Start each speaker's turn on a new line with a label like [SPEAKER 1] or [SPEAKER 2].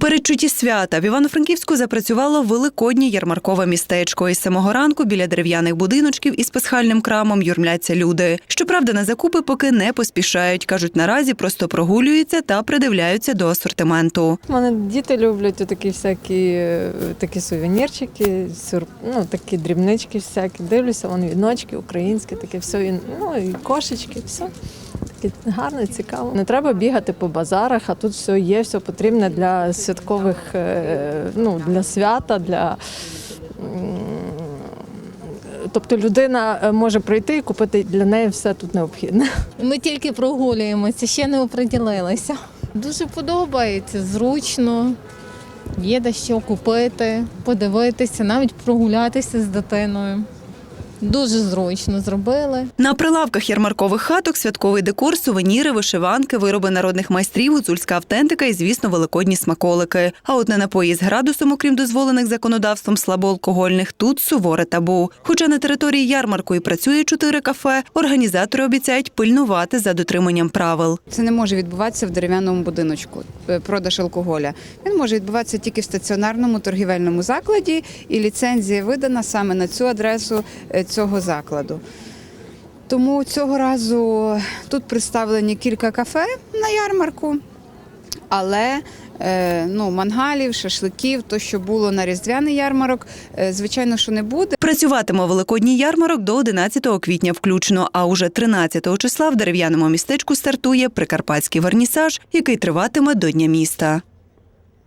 [SPEAKER 1] передчутті свята в Івано-Франківську запрацювало великоднє ярмаркове містечко. Із самого ранку біля дерев'яних будиночків із пасхальним крамом юрмляться люди. Щоправда, на закупи поки не поспішають. кажуть, наразі просто прогулюються та придивляються до асортименту.
[SPEAKER 2] Мене діти люблять такі всякі е, такі сувенірчики, сюр, ну, такі дрібнички всякі. Дивлюся, вони віночки, українські, таке все, ну і кошечки, все. Гарне, цікаво. Не треба бігати по базарах, а тут все є, все потрібне для святкових, е, ну, для свята, для. Тобто людина е, може прийти і купити для неї все тут необхідне.
[SPEAKER 3] Ми тільки прогулюємося, ще не оприділилися. Дуже подобається, зручно. Є де що купити, подивитися, навіть прогулятися з дитиною. Дуже зручно зробили.
[SPEAKER 1] На прилавках ярмаркових хаток святковий декор, сувеніри, вишиванки, вироби народних майстрів, гуцульська автентика і, звісно, великодні смаколики. А от на напої з градусом, окрім дозволених законодавством слабоалкогольних, тут суворе табу. Хоча на території ярмарку і працює чотири кафе, організатори обіцяють пильнувати за дотриманням правил.
[SPEAKER 4] Це не може відбуватися в дерев'яному будиночку. е, Продаж алкоголя. Він може відбуватися тільки в стаціонарному торгівельному закладі, і ліцензія видана саме на цю адресу е, цього закладу. Тому цього разу тут представлені кілька кафе на ярмарку, але е, ну, мангалів, шашликів, то, що було на різдвяний ярмарок, е, звичайно, що не буде.
[SPEAKER 1] Працюватиме великодній ярмарок до 11 квітня включно. А уже 13 числа в дерев'яному містечку стартує прикарпатський вернісаж, який триватиме до Дня міста.